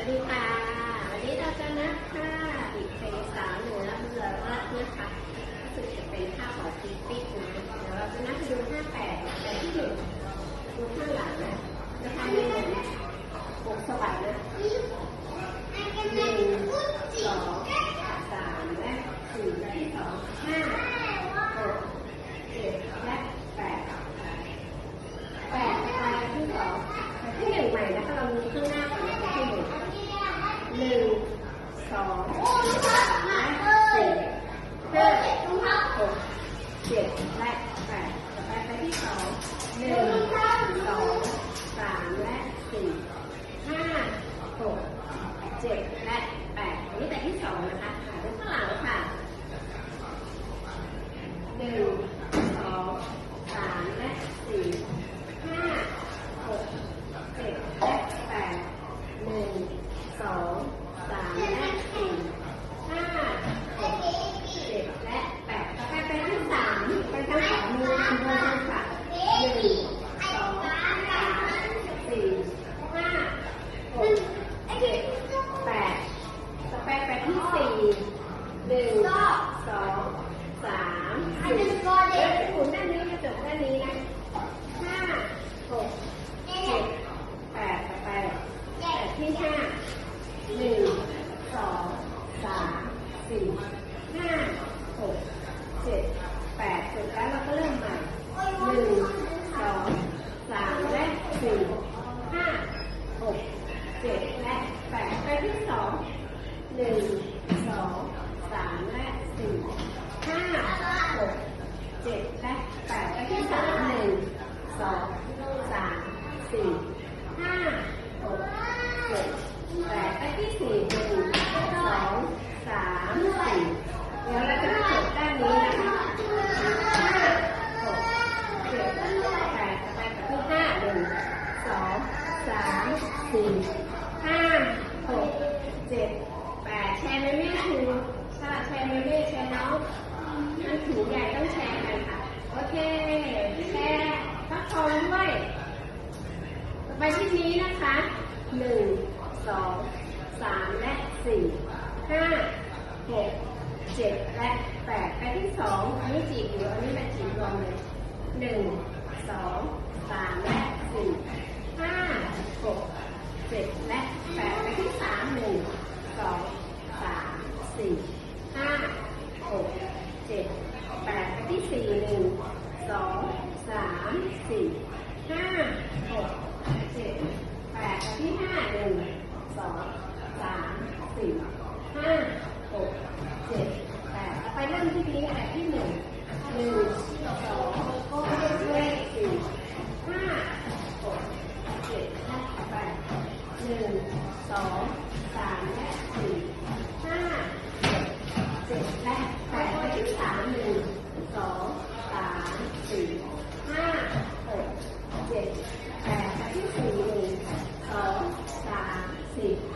วัสดีค่ะ วันนี้เราจะนัดค่ะอีกเพลงสาวเหนือเบื่อรักนะคะรู้สึกจะเป็นข้าวของติ๊กติ๊กนะเดี๋ยวเราจะนัดดูห้าแปดแต่ที่หนึ่งดูข้างหลังนะจะทำยังไงนะปกสวรรค์นะหนึ่งสองสามและสี่และที่สองห้าหกเจ็ดและแปด แปดไปที่สองไปที่หนึ่งใหม่นะคะเรามีข้างหน้าก่อนนะคะที่หนึ่งหนึ่งสองสามสี่ห้าหกเจ็ดและแปดต่อไปไปที่สองหนึ่งสองสามและสี่ห้าหกเจ็ดและแปดอันนี้แต่ที่สองนะคะค่ะดูข้างหลังค่ะหนึ่งสองสามและสี่ ห้าหกเจ็ดและแปดหนึ่งสองสามและสี่ห้าหกเจ็ดและแปดต่อไปไปที่สามไปทั้งสองมือทำมือค่ะหนึ่งสองสามสี่ห้าหกเจ็ดแปดต่อไปไปที่สี่ หนึ่งสองสามสี่เดี๋ยวหมุนด้านนี้กระจกด้านนี้นะห้าหกเจ็ดแปดต่อไปแปดที่ห้าหนึ่งสองสามสี่ห้าหกเจ็ดแปดเสร็จแล้วเราก็เริ่มใหม่หนึ่งสองสามและสี่ห้าหกเจ็ดและแปดไปที่สองหนึ่งสองสามและสี่ห้าหก เจ็ดและแปดไปที่สามหนึ่ง สองสามสี่ห้าหกเจ็ดแปดไปที่สี่หนึ่งสองสามสี่เดี๋ยวเราจะมาจบด้านนี้นะคะห้าหกเจ็ดแปดต่อไปกับที่ห้าหนึ่งสองสามสี่ห้าหกเจ็ดแปดแชร์ไหมแม่คือถ้าแชร์ไหมแม่แชร์น้องมันถือใหญ่ต้องแชร์กันค่ะ โอเค แชร์พักทองด้วย ต่อไปที่นี้นะคะหนึ่งสองสามและสี่ห้าหกเจ็ดและแปดไปที่สองอันนี้จีบอยู่อันนี้แบบจีบรวมเลยหนึ่งสองสามและสี่ห้าหกเจ็ดและแปดไปที่สามหนึ่งสองสามสี่ห้าหกเจ็ดแปดไปที่สี่หนึ่งสองสามสี่ห้าหก แปดไปที่ห้าหนึ่งสองสามสี่ห้าหกเจ็ดแปดไปเริ่มที่นี้แต่ที่หนึ่งหนึ่งสองเลขสี่ห้าหกเจ็ดแปดหนึ่งสองสามและสี่ห้าเจ็ดและแปดไปที่สามหนึ่งสามสี่ห้าหกเจ็ดแปดไปที่สี่หนึ่งสองสา